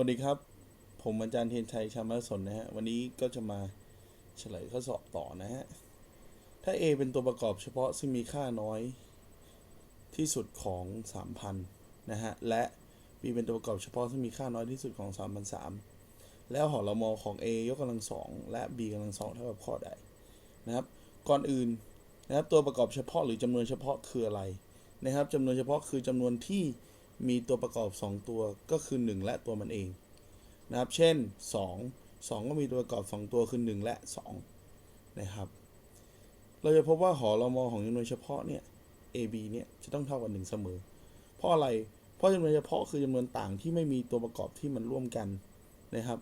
วัสดีครับ ผมอาจารย์เทียนชัยชามรสนนะฮะ วันนี้ก็จะมาเฉลยข้อสอบต่อนะฮะ ถ้า A เป็นตัวประกอบเฉพาะซึ่งมีค่าน้อยที่สุดของ 3,000 นะฮะ และ B เป็นตัวประกอบเฉพาะซึ่งมีค่าน้อยที่สุดของ3,300แล้วหอละมอของ A ยกกำลังสองและ B กำลังสองเท่ากับข้อใดนะครับ ก่อนอื่นนะครับตัวประกอบเฉพาะหรือจำนวนเฉพาะคืออะไรนะครับจำนวนเฉพาะคือจำนวนที่ มีตัวประกอบ 2 ตัวก็คือ 1 และตัวมันเองนะครับ เช่น 2 2 ก็มีตัวประกอบ 2 ตัวคือ 1 และ 2 นะครับ เราจะพบว่าหอละมอของจำนวนเฉพาะเนี่ย AB เนี่ยจะต้องเท่ากับ 1 เสมอ เพราะอะไร เพราะจำนวนเฉพาะคือจำนวนต่างที่ไม่มีตัวประกอบที่มันร่วมกันนะครับ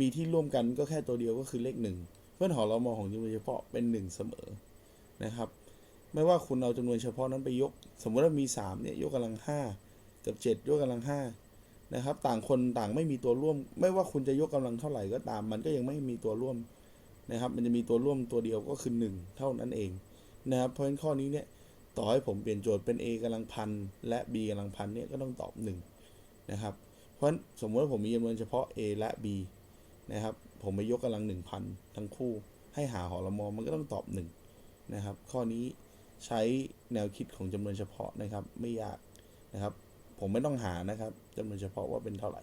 มีที่ร่วมกันก็แค่ตัวเดียวก็คือเลข 1 เพื่อนหอละมอของจำนวนเฉพาะเป็น 1 เสมอนะครับ ไม่ว่าคุณเอาจำนวนเฉพาะนั้นไปยก สมมติว่ามี3เนี่ยยกกำลัง5 กับ7ยกกำลัง5นะครับ ต่างคนต่างไม่มีตัวร่วม ไม่ว่าคุณจะยกกำลังเท่าไหร่ก็ตาม มันก็ยังไม่มีตัวร่วมนะครับ มันจะมีตัวร่วมตัวเดียวก็คือ1เท่านั้นเองนะครับ เพราะฉะนั้นข้อนี้เนี่ยต่อให้ผมเปลี่ยนโจทย์เป็น a กำลังพันและ b กำลังพันเนี่ยก็ต้องตอบ1นะครับ เพราะฉะนั้นสมมติว่าผมมีจำนวนเฉพาะ a และ b นะครับ ผมไปยกกำลัง1,000ทั้งคู่ ให้หาหอละมอมันก็ต้องตอบ1นะครับ ข้อนี้ใช้แนวคิดของจำนวนเฉพาะนะครับ ไม่ยากนะครับ ผมไม่ต้องหานะครับจำนวนเฉพาะว่าเป็นเท่าไหร่